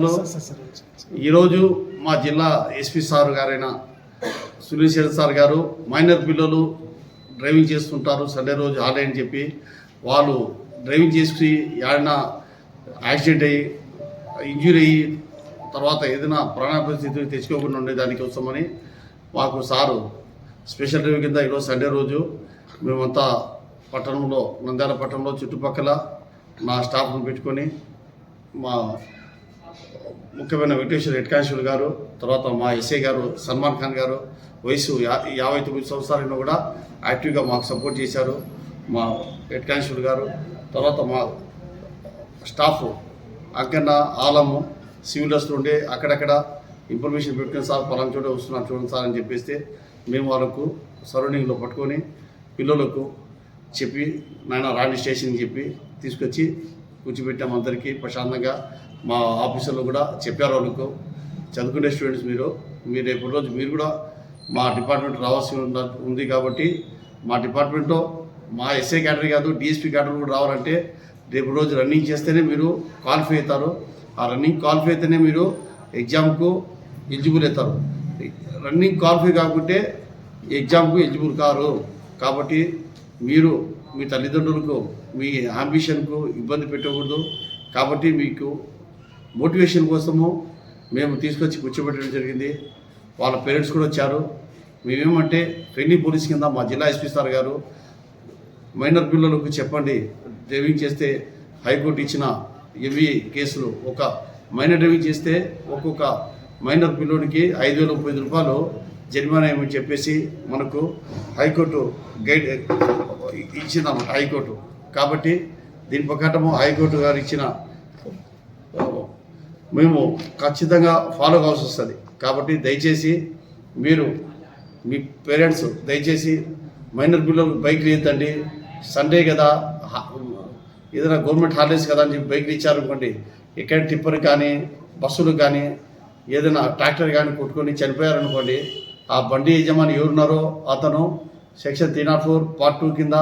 విద్యార్థులు ఈరోజు మా జిల్లా ఎస్పీ సార్ గారైన సునీల్ సార్ గారు మైనర్ పిల్లలు డ్రైవింగ్ చేస్తుంటారు సండే రోజు హాలిడే అని చెప్పి వాళ్ళు డ్రైవింగ్ చేసి ఏడైనా యాక్సిడెంట్ అయ్యి ఇంజురీ అయ్యి తర్వాత ఏదైనా ప్రాణ పరిస్థితి తెచ్చుకోకుండా ఉండే దానికోసమని మాకు సారు స్పెషల్ డ్రైవ్ కింద ఈరోజు సండే రోజు మేమంతా పట్టణంలో నంద్యాల పట్టణంలో చుట్టుపక్కల మా స్టాఫ్ను పెట్టుకొని మా ముఖ్యమైన వెంకటేశ్వర హెడ్ కానిస్టేబుల్ గారు తర్వాత మా ఎస్ఐ గారు సల్మాన్ ఖాన్ గారు వయసు యా యాభై తొమ్మిది సంవత్సరాలను కూడా యాక్టివ్గా మాకు సపోర్ట్ చేశారు. మా హెడ్ కానిస్టేబుల్ గారు తర్వాత మా స్టాఫ్ అక్కన్న ఆలము సివిలర్స్ ఉండే అక్కడక్కడ ఇన్ఫర్మేషన్ పెట్టుకుని సార్ పలానా చోట వస్తున్నారు చూడండి సార్ అని చెప్పేస్తే మేము వాళ్ళకు సరౌండింగ్లో పట్టుకొని పిల్లలకు చెప్పి నాయన రాణి స్టేషన్కి చెప్పి తీసుకొచ్చి కూర్చోబెట్టాము అందరికీ ప్రశాంతంగా. మా ఆఫీసులో కూడా చెప్పారు వాళ్ళకు చదువుకునే స్టూడెంట్స్ మీరు మీరు రేపు రోజు మీరు కూడా మా డిపార్ట్మెంట్ రావాల్సి ఉంది కాబట్టి మా డిపార్ట్మెంట్లో మా ఎస్ఐ కేటరీ కాదు డిఎస్పీ కేటరీ కూడా రావాలంటే రేపు రోజు రన్నింగ్ చేస్తేనే మీరు క్వాలిఫై అవుతారు. ఆ రన్నింగ్ క్వాలిఫై అయితేనే మీరు ఎగ్జామ్కు ఎలిజిబుల్ అవుతారు. రన్నింగ్ క్వాలిఫై కాకుంటే ఎగ్జామ్కు ఎలిజిబుల్ కారు. కాబట్టి మీరు మీ తల్లిదండ్రులకు మీ అంబిషన్కు ఇబ్బంది పెట్టకూడదు. కాబట్టి మీకు మోటివేషన్ కోసము మేము తీసుకొచ్చి కూర్చోబెట్టడం జరిగింది. వాళ్ళ పేరెంట్స్ కూడా వచ్చారు. మేమేమంటే ఫెన్నీ పోలీస్ కింద మా జిల్లా ఎస్పీ సార్ గారు మైనర్ పిల్లలకు చెప్పండి డ్రైవింగ్ చేస్తే హైకోర్టు ఇచ్చిన ఇవి కేసులు ఒక మైనర్ డ్రైవింగ్ చేస్తే ఒక్కొక్క మైనర్ పిల్లోడికి ఐదు వేల ముప్పై రూపాయలు జరిమానా ఏమని చెప్పేసి మనకు హైకోర్టు గైడ్ ఇచ్చిందన్నమాట హైకోర్టు. కాబట్టి దీని ప్రకారము హైకోర్టు గారు ఇచ్చిన మేము ఖచ్చితంగా ఫాలో కావాల్సి వస్తుంది. కాబట్టి దయచేసి మీరు మీ పేరెంట్స్ దయచేసి మైనర్ పిల్లలు బైక్లు ఇద్దండి సండే కదా ఏదైనా గవర్నమెంట్ హాలిడేస్ కదా అని చెప్పి బైక్లు ఇచ్చారనుకోండి ఎక్కడ టిప్పర్ కానీ బస్సులు కానీ ఏదైనా ట్రాక్టర్ కానీ కొట్టుకొని చనిపోయారనుకోండి ఆ బండి యజమాని ఎవరున్నారో అతను section three not four part two కింద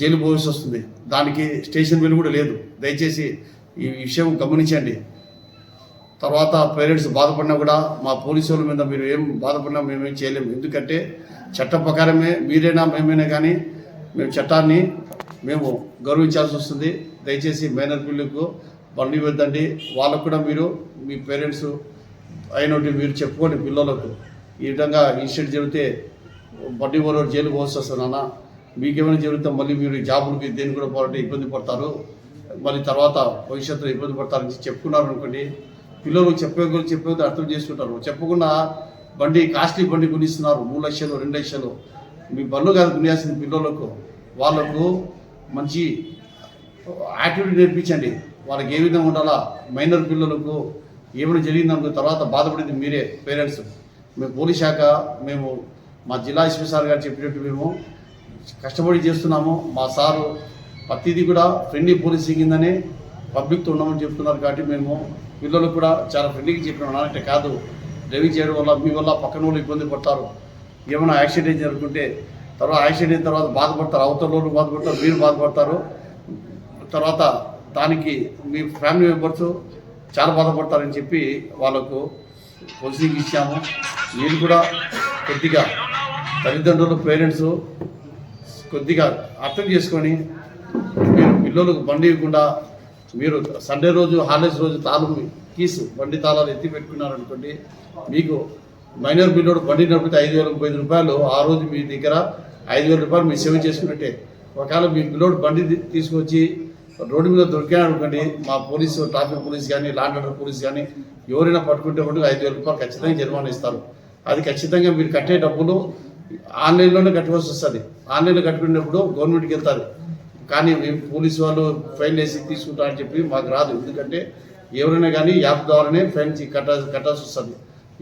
జైలు పోవాల్సి వస్తుంది. దానికి స్టేషన్ బిల్ కూడా లేదు. దయచేసి ఈ విషయం గమనించండి. తర్వాత పేరెంట్స్ బాధపడినా కూడా మా పోలీసు వాళ్ళ మీద మీరు ఏం బాధపడినా మేమేం చేయలేము. ఎందుకంటే చట్ట ప్రకారమే మీరైనా మేమైనా కానీ మేము చట్టాన్ని మేము గౌరవించాల్సి వస్తుంది. దయచేసి మైనర్ పిల్లలకు బండి వద్దండి. వాళ్ళకు కూడా మీరు మీ పేరెంట్స్ అయినట్టు మీరు చెప్పుకోండి పిల్లలకు. ఈ విధంగా ఇన్సిడెంట్ జరిగితే బడ్డీ ఓవర్ జైలు పోవచ్చు వస్తున్నా మీకేమైనా జరిగితే మళ్ళీ మీరు జాబులకి దేని కూడా పోరాటే ఇబ్బంది పడతారు. మళ్ళీ తర్వాత భవిష్యత్తులో ఇబ్బంది పడతారని చెప్పుకున్నారు అనుకోండి. పిల్లలు చెప్పే గురించి చెప్పే అర్థం చేసుకుంటారు. చెప్పకుండా బండి కాస్ట్లీ బండి కొనిస్తున్నారు. మూడు లక్షలు రెండు లక్షలు. మీ బండ్లు కాదు కొనియాల్సింది పిల్లలకు. వాళ్ళకు మంచి యాక్టివిటీ నేర్పించండి. వాళ్ళకి ఏ విధంగా ఉండాలా? మైనర్ పిల్లలకు ఏమైనా జరిగిందనుకో తర్వాత బాధపడింది మీరే పేరెంట్స్. మేము పోలీస్ శాఖ మేము మా జిల్లా ఎస్పీ సార్ గారు చెప్పినట్టు మేము కష్టపడి చేస్తున్నాము. మా సారు ప్రతిదీ కూడా ఫ్రెండ్లీ పోలీసింగ్ కిందనే పబ్లిక్తో ఉన్నామని చెప్తున్నారు కాబట్టి మేము పిల్లలకు కూడా చాలా ఫ్రెండ్లీగా చెప్పినాం. అంటే కాదు డ్రైవింగ్ చేయడం వల్ల మీ వల్ల పక్కన వాళ్ళు ఇబ్బంది పడతారు. ఏమైనా యాక్సిడెంట్ జరుగుతుంటే తర్వాత యాక్సిడెంట్ అయిన తర్వాత బాధపడతారు. అవతల వాళ్ళు బాధపడతారు మీరు బాధపడతారు. తర్వాత దానికి మీ ఫ్యామిలీ మెంబర్స్ చాలా బాధపడతారని చెప్పి వాళ్ళకు కౌన్సిలింగ్ ఇచ్చాము. మీరు కూడా కొద్దిగా తల్లిదండ్రులు పేరెంట్స్ కొద్దిగా అర్థం చేసుకొని మీరు పిల్లలకు బండి ఇవ్వకుండా మీరు సండే రోజు హాలిడేస్ రోజు తాళం కీసు బండి తాళాలు ఎత్తి పెట్టుకున్నారనుకోండి మీకు మైనర్ బిల్లోడు బండి నడిపితే ఐదు వేల ముప్పై రూపాయలు ఆ రోజు మీ దగ్గర ఐదు వేల రూపాయలు మీరు సేవ్ చేసుకున్నట్టే. ఒకవేళ మీ పిల్లోడు బండి తీసుకొచ్చి రోడ్డు మీద దొరికాడు అనుకోండి మా పోలీసు ట్రాఫిక్ పోలీస్ కానీ లాండ్ ఆర్డర్ పోలీస్ కానీ ఎవరైనా పట్టుకుంటే మటుకు ఐదు వేల రూపాయలు ఖచ్చితంగా జరిమానా ఇస్తారు. అది ఖచ్చితంగా మీరు కట్టే డబ్బులు ఆన్లైన్లోనే కట్టవలసి వస్తుంది. ఆన్లైన్లో కట్టుకునేటప్పుడు గవర్నమెంట్కి వెళ్తారు. కానీ మేము పోలీసు వాళ్ళు ఫైన్ వేసి తీసుకుంటారని చెప్పి మాకు రాదు. ఎందుకంటే ఎవరైనా కానీ యాప్ ద్వారానే ఫైన్ చే- కట్ట కట్టాల్సి వస్తుంది.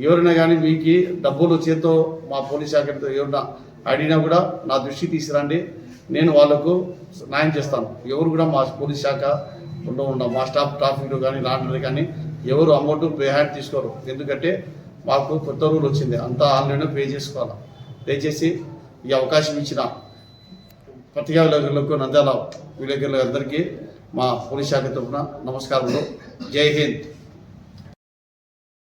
ఎవరైనా కానీ మీకు డబ్బులు చేతితో మా పోలీస్ శాఖతో ఎవరైనా అడిగినా కూడా నా దృష్టి తీసుకురండి. నేను వాళ్ళకు న్యాయం చేస్తాను. ఎవరు కూడా మా పోలీస్ శాఖ ఉండ ఉండ మా స్టాఫ్ ట్రాఫిక్లో కానీ లాండరీ కానీ ఎవరు అమౌంట్ పే హ్యాండ్ తీసుకోరు. ఎందుకంటే మాకు కొత్త రూల్ వచ్చింది. అంతా ఆన్లైన్లో పే చేసుకోవాలి. దయచేసి ఈ అవకాశం ఇచ్చిన పత్రికా విలేకరులకు నంద్యాల విలేకరులందరికీ మా పోలీస్ శాఖ తరఫున నమస్కారములు. జై హింద్.